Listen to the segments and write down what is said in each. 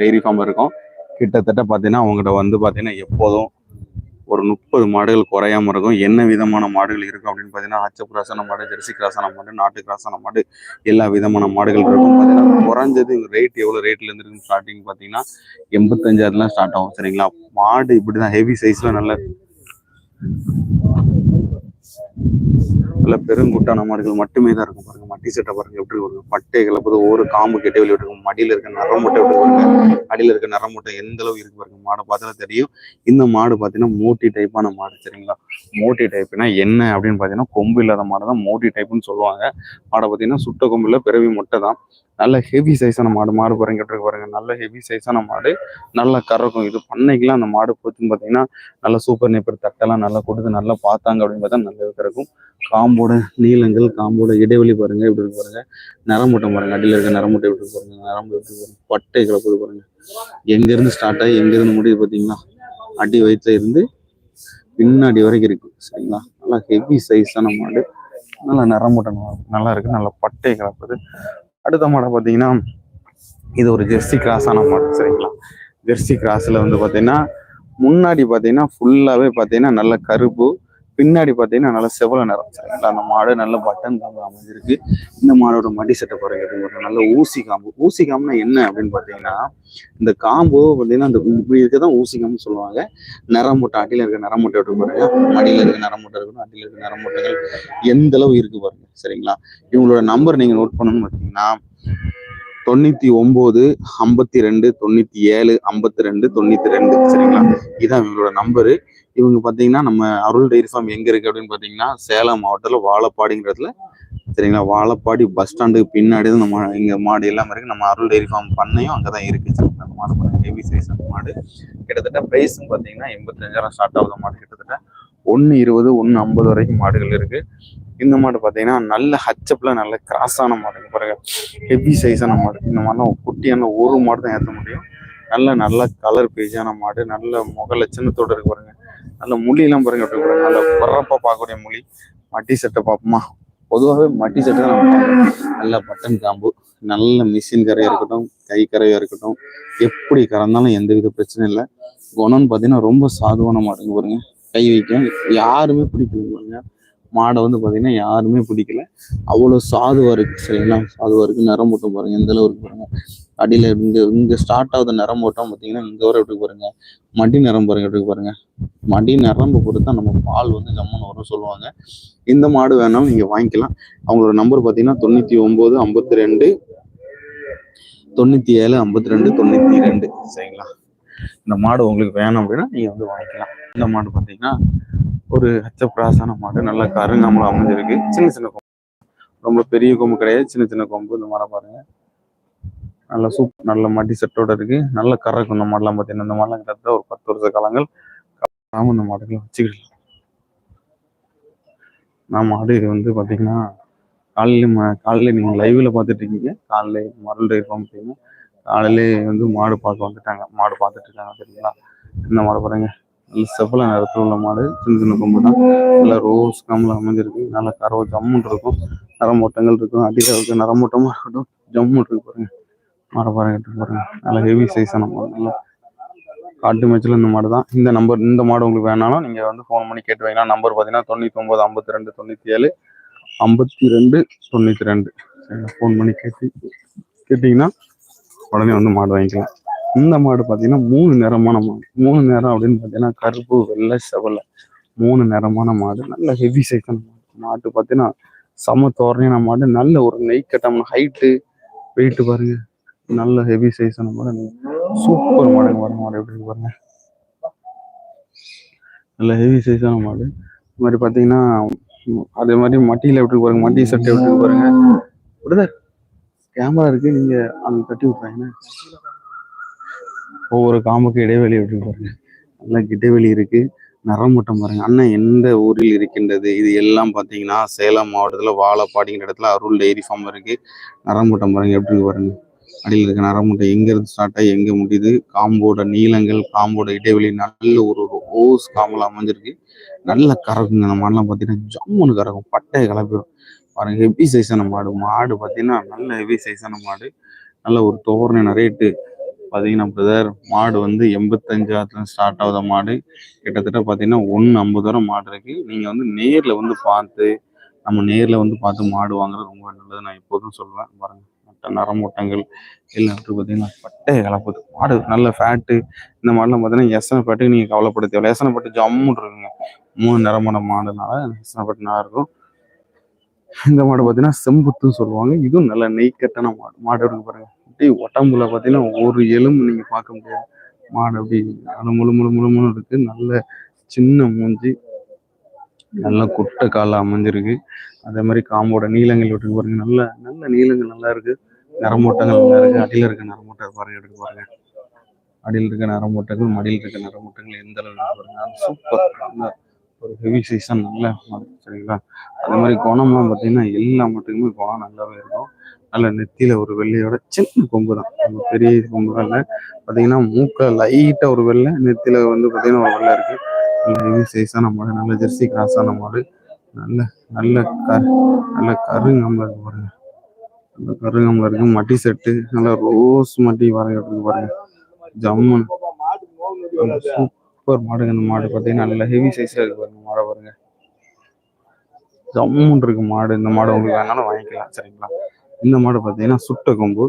Dairy farm இருக்கும். கிட்டத்தட்ட பார்த்தீங்கன்னா அவங்ககிட்ட வந்து பார்த்தீங்கன்னா எப்போதும் ஒரு முப்பது மாடுகள் குறையாம இருக்கும். என்ன விதமான மாடுகள் இருக்கும் அப்படின்னு பார்த்தீங்கன்னா ஆச்ச கிராசான மாடு ஜெர்சி கிராசான மாடு நாட்டு கிராசான மாடு எல்லா விதமான மாடுகள் இருக்கும். பார்த்தீங்கன்னா குறைஞ்சது ரேட் எவ்வளோ ரேட்ல இருந்து இருக்கு ஸ்டார்டிங் பார்த்தீங்கன்னா எண்பத்தஞ்சாயிரம்லாம் ஸ்டார்ட் ஆகும். சரிங்களா? மாடு இப்படி தான் ஹெவி சைஸ்ல நல்ல நல்ல பெருங்குட்டான மாடுகள் மட்டுமே தான் இருக்கும் பாருங்க. மட்டி சட்டை பாருங்க எப்படி இருக்கும் பட்டை கலப்பது ஒரு காம்பு கெட்டே வெளியே இருக்கும் மடியில இருக்க நரமுட்டை எப்படி பாருங்க? அடியில இருக்க நரமுட்டை எந்த அளவு இருக்கு பாருங்க? மாடை பார்த்தாலும் தெரியும். இந்த மாடு பார்த்தீங்கன்னா மோட்டி டைப்பான மாடு சரிங்களா? மோட்டி டைப்னா என்ன அப்படின்னு பார்த்தீங்கன்னா கொம்பு இல்லாத மாடு தான் மோட்டி டைப்னு சொல்லுவாங்க. மாடை பார்த்தீங்கன்னா சுட்ட கொம்பு பிறவி முட்டை தான். நல்ல ஹெவி சைஸான மாடு மாடு பாருங்க இருக்கு பாருங்க. நல்ல ஹெவி சைஸான மாடு நல்லா கறக்கும். இது பண்ணைக்கெல்லாம் அந்த மாடு போச்சுன்னு பார்த்தீங்கன்னா நல்ல சூப்பர் நேப்பர் தட்டெல்லாம் நல்லா கொடுத்து நல்லா பார்த்தாங்க அப்படின்னு பார்த்தா நல்ல கறக்கும். காம்போட நீளங்கள் காம்போட இடைவெளி பாருங்க இப்படி இருக்கு பாருங்க. நரமுட்டை பாருங்க அடியில் இருக்க நரமுட்டை எப்படி பாருங்க நரம்பு எப்படி பாருங்க. பட்டை கிளப்பு பாருங்க. எங்க இருந்து ஸ்டார்ட் ஆகி எங்கேருந்து முடியுது பாத்தீங்களா? அடி வயிற்றுல இருந்து பின்னாடி வரைக்கும் இருக்கு சரிங்களா? நல்லா ஹெவி சைஸான மாடு. நல்லா நரமுட்டை நல்லா இருக்கு நல்லா பட்டை கிளப்புது அடுத்த மாடை பார்த்தீங்கன்னா இது ஒரு ஜெர்சி கிராஸான மாடல் சரிங்களா? ஜெர்சி கிராஸ்ல வந்து பார்த்தீங்கன்னா முன்னாடி பார்த்தீங்கன்னா ஃபுல்லாகவே பார்த்தீங்கன்னா நல்ல கருப்பு பின்னாடி பார்த்தீங்கன்னா நல்ல செவல நிறம். சரிங்களா அந்த மாடு நல்ல பட்டன் காம்பு அமைஞ்சிருக்கு. இந்த மாடோட மடி சட்டை பாருங்க ஒரு நல்ல ஊசி காம்பு. ஊசி காம்புனா என்ன அப்படின்னு பார்த்தீங்கன்னா இந்த காம்பு பார்த்தீங்கன்னா அந்த இப்படி இருக்கதான் ஊசி காம்பு சொல்லுவாங்க. நரமுட்டை அடியில் இருக்க நரமுட்டை எப்படி பாருங்க. மடியில் இருக்க நரமுட்டை இருக்கணும் அடியில் இருக்க நரமுட்டைகள் எந்த அளவு இருக்கு பாருங்க சரிங்களா? இவங்களோட நம்பர் நீங்க நோட் பண்ணணும்னு பார்த்தீங்கன்னா தொண்ணூத்தி ஒன்பது ஐம்பத்தி ரெண்டு தொண்ணூத்தி ஏழு ஐம்பத்தி ரெண்டு தொண்ணூத்தி ரெண்டு. சரிங்களா? இதுதான் இவங்களோட நம்பரு இவங்க பாத்தீங்கன்னா நம்ம அருள் டெய்ரி ஃபார்ம் எங்க இருக்கு அப்படின்னு பாத்தீங்கன்னா சேலம் மாவட்டத்துல வாழப்பாடிங்கிறதுல. சரிங்களா? வாழப்பாடி பஸ் ஸ்டாண்டுக்கு பின்னாடி தான் நம்ம இங்க மாடு எல்லாமே இருக்கு. நம்ம அருள் டெய்ரி ஃபார்ம் பண்ணையும் அங்கதான் இருக்கு. சரிங்களா? அந்த மாடு ஹெவி சைஸ் அந்த மாடு. கிட்டத்தட்ட பிரைஸ் பாத்தீங்கன்னா எண்பத்தஞ்சாயிரம் ஸ்டார்ட் ஆகுது மாடு. கிட்டத்தட்ட ஒன்னு இருபது ஒன்னு ஐம்பது வரைக்கும் மாடுகள் இருக்கு. இந்த மாடு பாத்தீங்கன்னா நல்ல ஹச்சப்பில் நல்ல கிராஸான மாடுங்க பாருங்க. ஹெவி சைஸான மாடு. இந்த மாதிரிலாம் குட்டியான ஒரு மாடு தான் ஏற்ற முடியும். நல்ல நல்ல கலர் பேஜான மாடு. நல்ல முக லட்சணத்தோட இருக்கு பாருங்க. நல்ல முள்ளிலாம் பாருங்க. எப்படி பாருங்க நல்ல பரப்பா பார்க்கக்கூடிய மொழி மட்டி சட்டை பார்ப்போமா? பொதுவாகவே மட்டி சட்டை தான் நம்ம நல்ல பட்டன் காம்பு. நல்ல மிஷின் கரையாக இருக்கட்டும் கை கரையாக இருக்கட்டும். எப்படி கறந்தாலும் எந்த வித பிரச்சனையும் இல்லை. குணம்னு பார்த்தீங்கன்னா ரொம்ப சாதுவான மாடுங்க பாருங்க. கை வைக்கும் யாருமே பிடிக்கல பாருங்க. மாடை வந்து பார்த்தீங்கன்னா யாருமே பிடிக்கல. அவ்வளோ சாதுவா இருக்கு. சரிங்களா சாதுவா இருக்கு. நிறம் மட்டும் பாருங்க. எந்த அளவு இருக்கு பாருங்க. அடியில இங்க இங்க ஸ்டார்ட் ஆகுது நிறம் மட்டும் பார்த்தீங்கன்னா இங்க வர எப்படி பாருங்க. மடி நிறம் பாருங்க எப்படி பாருங்க. மடி நரம்பு பொறுத்தா நம்ம பால் வந்து ஜம்முன்னு வரும் சொல்லுவாங்க. இந்த மாடு வேணாலும் நீங்க வாங்கிக்கலாம். அவங்களோட நம்பர் பார்த்தீங்கன்னா தொண்ணூத்தி ஒன்பது ஐம்பத்தி ரெண்டு தொண்ணூத்தி ஏழு ஐம்பத்தி ரெண்டு தொண்ணூத்தி ரெண்டு. சரிங்களா? இந்த மாடு உங்களுக்கு வேணும் அப்படின்னா நீங்க வந்து வாங்கிக்கலாம். இந்த மாடு பார்த்தீங்கன்னா ஒரு ஹச்ச பிராசான மாடு. நல்லா கருங்காமல அமைஞ்சிருக்கு. சின்ன சின்ன கொம்பு. ரொம்ப பெரிய கொம்பு கிடையாது. சின்ன சின்ன கொம்பு. இந்த மாடை பாருங்க. நல்ல சூப் நல்ல மடி செட்டோட இருக்கு. நல்ல கறக்கும் இந்த மாடெல்லாம் பார்த்தீங்கன்னா இந்த மாடெல்லாம் கிட்டத்தட்ட ஒரு பத்து வருஷ காலங்கள் கறாம இந்த மாடுகளை வச்சுக்கிடலாம் நான் மாடு இது வந்து பார்த்தீங்கன்னா காலையில ம- காலையில நீங்க லைவ்ல பார்த்துட்டு இருக்கீங்க. காலையில மரல் இருப்போம் பார்த்தீங்கன்னா காலையிலே வந்து மாடு பார்க்க வந்துட்டாங்க. மாடு பார்த்துட்டு இருக்காங்க சரிங்களா இந்த மாடு பாருங்க? நல்ல செவ்வல நிறத்துல உள்ள மாடு. சின்ன சின்ன கொம்பு தான் நல்லா ரோஸ் கம்மில் அமைஞ்சிருக்கு. நல்ல கறவை ஜம்முன் இருக்கும். நரமூட்டங்கள் இருக்கும். அடியில் இருக்கும் நரமூட்டமாக இருக்கட்டும். ஜம்முன் இருக்கு பாருங்க. மாடை பாருங்க பாருங்க. நல்ல ஹெவி சைஸான மாடு. நல்லா காட்டு மேய்ச்சல் இந்த மாடு தான் இந்த நம்பர் இந்த மாடு உங்களுக்கு வேணாலும் நீங்க வந்து ஃபோன் பண்ணி கேட்டு வைக்கலாம். நம்பர் பார்த்தீங்கன்னா தொண்ணூற்றி ஒம்பது ஐம்பத்தி ரெண்டு தொண்ணூத்தி ஏழு ஐம்பத்தி ரெண்டு. தொண்ணூத்தி ரெண்டு ஃபோன் பண்ணி கேட்டு கேட்டிங்கன்னா உடனே வந்து மாடு வாங்கிக்கலாம். இந்த மாடு பார்த்தீங்கன்னா மூணு நிறமான மாடு. மூணு நேரம் அப்படின்னு பார்த்தீங்கன்னா கருப்பு வெள்ளை செவலை. மூணு நிறமான மாடு. நல்ல ஹெவி சைஸான மாடு. மாட்டு பார்த்தீங்கன்னா சம தோரணையான மாடு. நல்ல ஒரு நெய் கட்டமான ஹைட்டு வெயிட் பாருங்க. நல்ல ஹெவி சைஸான மாடு. சூப்பர் மாடுங்க வர மாடு எப்படி பாருங்க. நல்ல ஹெவி சைஸான மாடு. இது மாதிரி பார்த்தீங்கன்னா அதே மாதிரி மட்டியில் எப்படி பாருங்க. மட்டி சட்டை எப்படி பாருங்க. கேமரா இருக்கு நீங்க அந்த தட்டி விட்றாங்க ஒவ்வொரு காம்புக்கு இடைவெளி எப்படி பாருங்க. நல்ல இடைவெளி இருக்கு. நரமுட்டம் பாருங்க. அண்ணன் எந்த ஊரில் இருக்கின்றது? இது எல்லாம் பாத்தீங்கன்னா சேலம் மாவட்டத்துல வாழப்பாடிங்கிற இடத்துல அருள் டெய்ரி ஃபார்ம் இருக்கு. நரமுட்டம் பாருங்க எப்படி பாருங்க. அடியில் இருக்க நரமுட்டை எங்க இருந்து ஸ்டார்ட் ஆகி எங்க முடியுது? காம்போட நீளங்கள் காம்போட இடைவெளி நல்ல ஒரு ஓஸ் காம்புல அமைஞ்சிருக்கு. நல்ல கறக்குங்க நம்ம மாடுலாம் பாத்தீங்கன்னா ஜம்முன்னு கறக்கும் பட்டையை கலப்பிடும். பாருங்க ஹெவி சைஸான மாடு. மாடு பாத்தீங்கன்னா நல்ல ஹெவி சைஸான மாடு. நல்ல ஒரு தோரணை ரேட்டு பார்த்தீங்கன்னா பிரதர் மாடு வந்து எண்பத்தஞ்சாயிரத்துல ஸ்டார்ட் ஆகுத மாடு. கிட்டத்தட்ட பார்த்தீங்கன்னா ஒன்று ஐம்பது வரை மாடு இருக்கு. நீங்கள் வந்து நேரில் வந்து பார்த்து நம்ம நேரில் வந்து பார்த்து மாடு வாங்குறது ரொம்ப நல்லது. நான் எப்போதும் சொல்லுவேன் பாருங்க மற்ற நரமூட்டங்கள் எல்லாம் பார்த்தீங்கன்னா பட்டை கலப்புது மாடு நல்ல ஃபேட்டு இந்த மாடுலாம் பார்த்தீங்கன்னா பாட்டுக்கு நீங்கள் கவலைப்பட தேவையில்ல. எசனப்பட்டு ஜம்முன்னு இருக்குங்க. மூணு நிறமான மாடுனால எசனப்பட்டு நல்லா இருக்கும். இந்த மாடு பார்த்தீங்கன்னா செம்புத்துன்னு சொல்லுவாங்க. இதுவும் நல்ல நெய்க்கட்டான மாடு. மாடு இருக்கு பாருங்க. அப்படியே உடம்புல பார்த்தீங்கன்னா ஒரு எலும்பு நீங்க பார்க்க முடியாது. மாடு அப்படி அது முழு முழு முழு முழு இருக்கு. நல்ல சின்ன மூஞ்சி நல்ல குட்டை கால அமைஞ்சிருக்கு. அதே மாதிரி காம்போட நீளங்கள் விட்டு பாருங்க. நல்ல நல்ல நீளங்கள் நல்லா இருக்கு. நரமூட்டங்கள் நல்லா இருக்கு. அடியில் இருக்க நரமூட்டை பாருங்க எடுத்து பாருங்க. அடியில் இருக்க நரமூட்டங்கள் மடியில் இருக்க நரமூட்டங்கள் எந்த அளவுக்கு பாருங்க. சூப்பர் ஒரு ஹெவி சீசன் நல்ல சரிங்களா? அதே மாதிரி குணம்லாம் பார்த்தீங்கன்னா எல்லா மட்டுக்குமே குணம் நல்லாவே இருக்கும். நல்ல நெத்தியில ஒரு வெள்ளையோட சின்ன கொம்பு தான். நம்ம பெரிய கொம்பு தான் இல்லை. பார்த்தீங்கன்னா மூக்க லைட்டா ஒரு வெள்ளை நெத்தியில வந்து பார்த்தீங்கன்னா ஒரு வெள்ளை இருக்கு. நல்ல ஹெவி சைஸான மாடு நல்ல ஜெர்சி கிராஸான மாடு. நல்ல நல்ல கரு நல்ல கருங்கம்பல இருக்கு பாருங்க. நல்ல கருங்கம்பல இருக்கு. மட்டி செட்டு நல்ல ரோஸ் மட்டி வரைய இருக்கு பாருங்க. ஜம்முன். சூப்பர் மாடுங்க இந்த மாடு பார்த்தீங்கன்னா நல்ல ஹெவி சைஸ்ல இருக்கு பாருங்க மாடை பாருங்க. ஜம்முன் இருக்கு மாடு. இந்த மாடு உங்களுக்கு வேணாலும் வாங்கிக்கலாம் சரிங்களா? இந்த மாடு பார்த்தீங்கன்னா சுட்ட கொம்பு.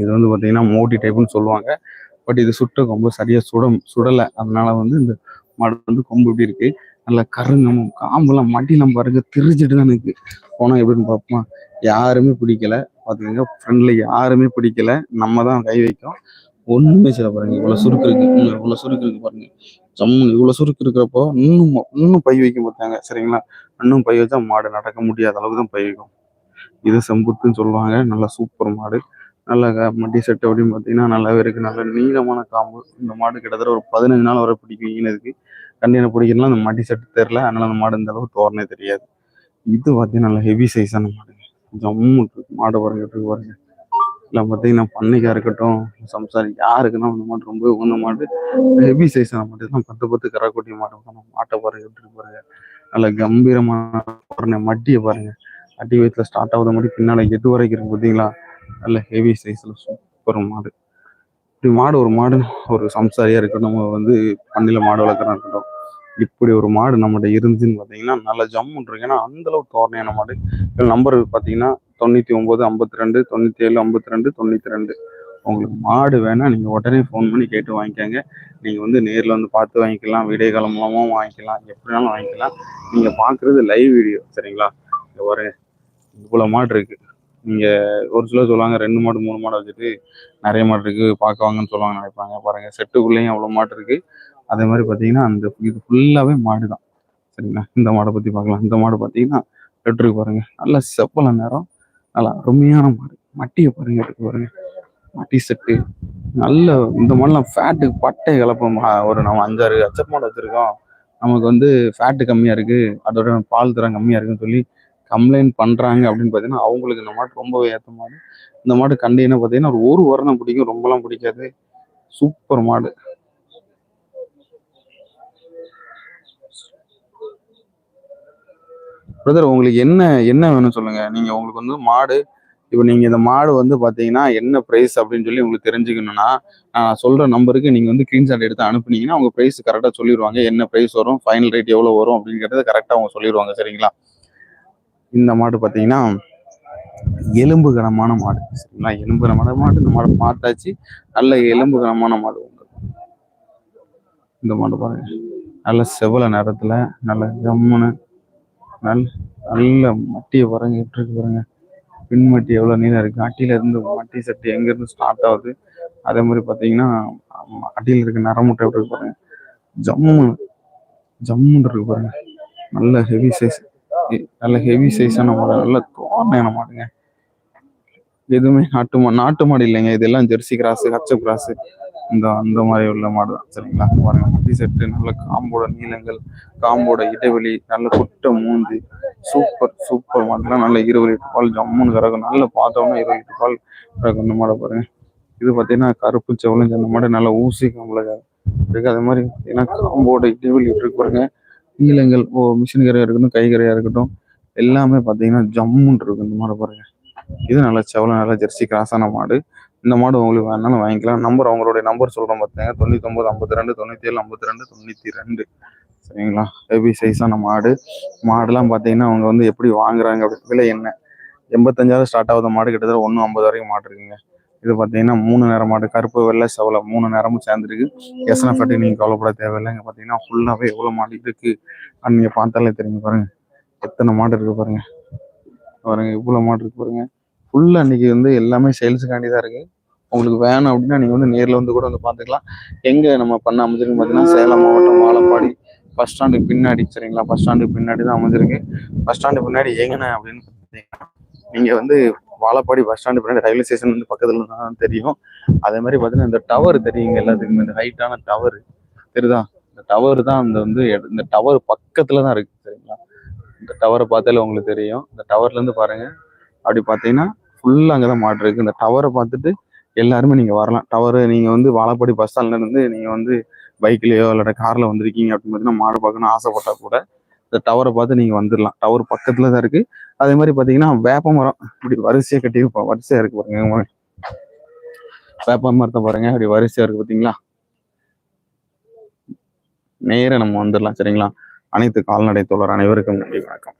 இது வந்து பார்த்தீங்கன்னா மோட்டி டைப்னு சொல்லுவாங்க. பட் இது சுட்ட கொம்பு சரியா சுட சுடலை. அதனால வந்து இந்த மாடு வந்து கொம்பு இப்படி இருக்கு. நல்லா கருங்கமும் காம்பெல்லாம் மட்டிலாம் பாருங்க திரிச்சிட்டு தான் இருக்கு. போனா எப்படின்னு பார்ப்போமா யாருமே பிடிக்கல. பார்த்துக்கோங்க ஃப்ரெண்ட்ல யாருமே பிடிக்கல. நம்ம தான் கை வைக்கும். ஒண்ணுமே செய்ய பாருங்க. இவ்வளவு சுருக்கு இருக்கு. ம், இவ்வளவு சுருக்கு இருக்கு பாருங்க. ஜம்மு இவ்வளவு சுருக்கு இருக்கிறப்போ இன்னும் இன்னும் பை வைக்க மாட்டாங்க. சரிங்களா? இன்னும் பை வச்சா மாடு நடக்க முடியாத அளவுக்கு தான் பை வைக்கும். இது செம்புத்துன்னு சொல்லுவாங்க. நல்ல சூப்பர் மாடு. நல்ல க- மடி செட்டு அப்படின்னு பார்த்தீங்கன்னா நல்லாவே இருக்கு. நல்ல நீளமான காம்பு. இந்த மாடு கிட்டத்தட்ட ஒரு பதினஞ்சு நாள் வரை பிடிக்கும். ஈனதுக்கு. கண்டிப்பாக பிடிக்கலாம் அந்த மட்டி செட்டு தெரில அதனால அந்த மாடு இந்த அளவுக்கு தோறனே தெரியாது. இது பார்த்தீங்கன்னா நல்ல ஹெவி சைஸான மாடு ஜம்மு மாடு பாருங்க பாருங்க. இல்லை பார்த்தீங்கன்னா பண்ணைக்கா இருக்கட்டும் சம்சாரி யாருக்குன்னா அந்த மாடு ரொம்ப உகந்த மாடு ஹெவி சைஸான மாட்டு. தான் பத்து பத்து கரைக்குட்டி மாடு நம்ம மாட்டை பாருங்க எப்படி பாருங்க. நல்ல கம்பீரமான பாருங்க மட்டியை பாருங்க. அடி வயிற்றுல ஸ்டார்ட் ஆகுத மாதிரி பின்னால் எது வரைக்கும் இருக்கு பார்த்தீங்களா நல்ல ஹெவி சைஸ்ல சூப்பர் மாடு. இப்படி மாடு ஒரு மாடு ஒரு சம்சாரியா இருக்கட்டும் நம்ம வந்து பண்ணையில மாடு வளர்க்குறா இருக்கட்டும் இப்படி ஒரு மாடு நம்மகிட்ட இருந்துச்சுன்னு பார்த்தீங்கன்னா நல்ல ஜம்முன்னு இருக்கு. ஏன்னா அந்தளவுக்கு தோரணையான மாடு. நம்பர் பார்த்தீங்கன்னா தொண்ணூற்றி ஒம்பது ஐம்பத்தி ரெண்டு தொண்ணூற்றி ஏழு ஐம்பத்தி ரெண்டு தொண்ணூற்றி ரெண்டு உங்களுக்கு மாடு வேணால் நீங்கள் உடனே ஃபோன் பண்ணி கேட்டு வாங்கிக்கோங்க. நீங்கள் வந்து நேரில் வந்து பார்த்து வாங்கிக்கலாம். வீடியோ கால் மூலமாகவும் வாங்கிக்கலாம். எப்படினாலும் வாங்கிக்கலாம். நீங்கள் பார்க்குறது லைவ் வீடியோ சரிங்களா? ஒரு பாருங்க. மாடு இருக்குது நீங்கள் ஒரு சிலர் சொல்லுவாங்க ரெண்டு மாடு மூணு மாடு வச்சுட்டு நிறைய மாடு இருக்குது பார்க்க வாங்கன்னு சொல்லுவாங்க நினைப்பாங்க. பாருங்கள் செட்டுக்குள்ளேயும் அவ்வளோ மாடு இருக்குது அதே மாதிரி பார்த்தீங்கன்னா அந்த இது ஃபுல்லாகவே மாடு தான் சரிங்களா? இந்த மாடை பற்றி பார்க்கலாம். இந்த மாடு பார்த்தீங்கன்னா லெட்ருக்கு பாருங்கள் நல்லா நல்ல செப்பல நேரம் நல்லா அருமையான மாடு. மட்டியை பாருங்க எடுத்து பாருங்க. மட்டி செட்டு நல்ல இந்த மாதிரிலாம் ஃபேட்டு பட்டை கலப்பம். ஒரு நம்ம அஞ்சாறு அச்சப் மாடு வச்சிருக்கோம். நமக்கு வந்து ஃபேட்டு கம்மியாக இருக்கு. அதோட பால் தரம் கம்மியாக இருக்குன்னு சொல்லி கம்ப்ளைண்ட் பண்றாங்க அப்படின்னு பார்த்தீங்கன்னா அவங்களுக்கு இந்த மாடு ரொம்பவே ஏற்ற மாடு. இந்த மாடு கண்டினா பார்த்தீங்கன்னா ஒரு ஒரு வாரம் தான் பிடிக்கும். ரொம்பலாம் பிடிக்காது. சூப்பர் மாடு. பிரதர் உங்களுக்கு என்ன என்ன வேணும் சொல்லுங்க. நீங்க உங்களுக்கு வந்து மாடு இப்போ நீங்க இந்த மாடு வந்து பாத்தீங்கன்னா என்ன பிரைஸ் அப்படின்னு சொல்லி உங்களுக்கு தெரிஞ்சுக்கணும்னா நான் சொல்ற நம்பருக்கு நீங்க வந்து ஸ்கிரீன்ஷாட் எடுத்து அனுப்புனீங்கன்னா அவங்க பிரைஸ் கரெக்டாக சொல்லிடுவாங்க என்ன பிரைஸ் வரும் ஃபைனல் ரேட் எவ்வளோ வரும் அப்படிங்கிறத கரெக்டாக அவங்க சொல்லிடுவாங்க சரிங்களா? இந்த மாடு பார்த்தீங்கன்னா எலும்பு கனமான மாடு சரிங்களா? எலும்பு கனமான மாடு இந்த மாடு பார்த்தாச்சு. நல்ல எலும்பு கனமான மாடு உண்டு. இந்த மாடு பாருங்க. நல்ல செவல நேரத்தில் நல்ல ஜம்முன்னு நல்ல நல்ல மட்டியை பாருங்க எப்படி இருக்கு பாருங்க. பின் மட்டி எவ்வளவு நீளம் இருக்கு. அட்டியில இருந்து மட்டி சட்டி எங்க இருந்து ஸ்டார்ட் ஆகுது? அதே மாதிரி பாத்தீங்கன்னா அட்டியில் அடியில இருக்க நரமுட்டை எப்படி இருக்கு பாருங்க. ஜம்மு ஜம்முன்னு இருக்கு பாருங்க. நல்ல ஹெவி சைஸ் நல்ல ஹெவி சைஸான மாடு நல்ல தோணையான மாடுங்க. எதுவுமே நாட்டு மா நாட்டு மாடு இல்லைங்க. இதெல்லாம் ஜெர்சி கிராஸ் ஹச்சப் கிராஸு. இந்த அந்த மாதிரி உள்ள மாடு தான் சரிங்களா? பாருங்க முட்டி செட்டு நல்ல காம்போட நீளங்கள் காம்போட இடைவெளி நல்ல குட்ட மூந்து சூப்பர் சூப்பர் மாடுலாம் நல்ல இருபது லிட்டர் பால் ஜம்முன்னு கறக்கும். நல்ல பார்த்தோம்னா இருபது லிட்டர் பால் கறக்கும் இந்த மாடை பாருங்க. இது பார்த்தீங்கன்னா கருப்பு செவலஞ்சு அந்த மாடு நல்லா ஊசி காம்புல இருக்கு அதே மாதிரி பார்த்தீங்கன்னா காம்போட இடைவெளி இருக்கு பாருங்க. நீளங்கள் ஓ மிஷின் கரையா இருக்கட்டும் கை கரையா இருக்கட்டும் எல்லாமே பார்த்தீங்கன்னா ஜம்முன்னு இருக்கும் இந்த மாடை பாருங்க. இது நல்ல செவலம் நல்ல ஜெர்சி கிராஸான மாடு. இந்த மாடு உங்களுக்கு வேணாலும் வாங்கிக்கலாம். நம்பர் அவங்களுடைய நம்பர் சொல்கிறோம் பார்த்துங்க தொண்ணூத்தொம்பது ஐம்பத்தி ரெண்டு தொண்ணூற்றி ஏழு ஐம்பத்தி ரெண்டு தொண்ணூற்றி ரெண்டு சரிங்களா ஹெவி சைஸான மாடு. மாடுலாம் பார்த்தீங்கன்னா அவங்க வந்து எப்படி வாங்குறாங்க அப்படி விலை என்ன? எண்பத்தஞ்சாவது ஸ்டார்ட் ஆகுத மாடு. கிட்டத்தட்ட ஒன்று ஐம்பது வரைக்கும் மாடு இருக்குங்க. இது பார்த்தீங்கன்னா மூணு நேரம் மாடு. கருப்பு வெள்ளை செவலை மூணு நேரமும் சேர்ந்துருக்கு. எஸ்என்எஃப் பற்றி நீங்கள் கவலைப்பட தேவையில்லை இங்கே பார்த்தீங்கன்னா ஃபுல்லாகவே எவ்வளோ மாடு இருக்கு? அப்படின்னு நீங்கள் பார்த்தாலே தெரியும் பாருங்க. எத்தனை மாடு இருக்கு பாருங்க. பாருங்க இவ்வளோ மாடு இருக்கு பாருங்க. ஃபுல்லாக அன்னைக்கு வந்து எல்லாமே சேல்ஸுக்காண்டி தான் இருக்கு. உங்களுக்கு வேணும் அப்படின்னா நீங்கள் வந்து நேரில் வந்து கூட வந்து பார்த்துக்கலாம். எங்கே நம்ம பண்ண அமைஞ்சிருக்கு பார்த்தீங்கன்னா சேலம் மாவட்டம் வாழப்பாடி பஸ் ஸ்டாண்டுக்கு பின்னாடி சரிங்களா? பஸ் ஸ்டாண்டுக்கு பின்னாடி தான் அமைஞ்சிருக்கு. பஸ் ஸ்டாண்டு பின்னாடி எங்கண்ணே அப்படின்னு பார்த்தீங்கன்னா நீங்கள் வந்து வாழப்பாடி பஸ் ஸ்டாண்டு பின்னாடி ரயில்வே ஸ்டேஷன் வந்து பக்கத்தில் தான் தெரியும். அதே மாதிரி பார்த்தீங்கன்னா இந்த டவர் தெரியுங்க எல்லாத்துக்குமே இந்த ஹைட்டான டவர் தெரியுதா? இந்த டவர் தான் அந்த வந்து இந்த டவர் பக்கத்துல தான் இருக்கு சரிங்களா? இந்த டவரை பார்த்தாலே உங்களுக்கு தெரியும். இந்த டவர்ல இருந்து பாருங்க. அப்படி பார்த்தீங்கன்னா ஃபுல்லா அங்கதான் மாட்டு இருக்கு இந்த டவரை பார்த்துட்டு எல்லாருமே நீங்க வரலாம். டவரு நீங்க வந்து வாழப்பாடி பஸ் ஸ்டாண்ட்ல இருந்து நீங்க வந்து பைக்லயோ இல்லாட்ட கார்ல வந்திருக்கீங்க அப்படின்னு பார்த்தீங்கன்னா மாடு பார்க்கணும்னு ஆசைப்பட்டா கூட இந்த டவரை பார்த்து நீங்க வந்துடலாம் டவர் பக்கத்துல தான் இருக்கு. அதே மாதிரி பாத்தீங்கன்னா வேப்ப மரம். இப்படி வரிசையாக கட்டி பா- வரிசையா இருக்கு பாருங்க வேப்ப மரத்தை பாருங்க. அப்படி வரிசையா இருக்கு பாத்தீங்களா நேரா நம்ம வந்துடலாம் சரிங்களா? அனைத்து கால்நடை தோழர் அனைவருக்கும் நன்றி வணக்கம்.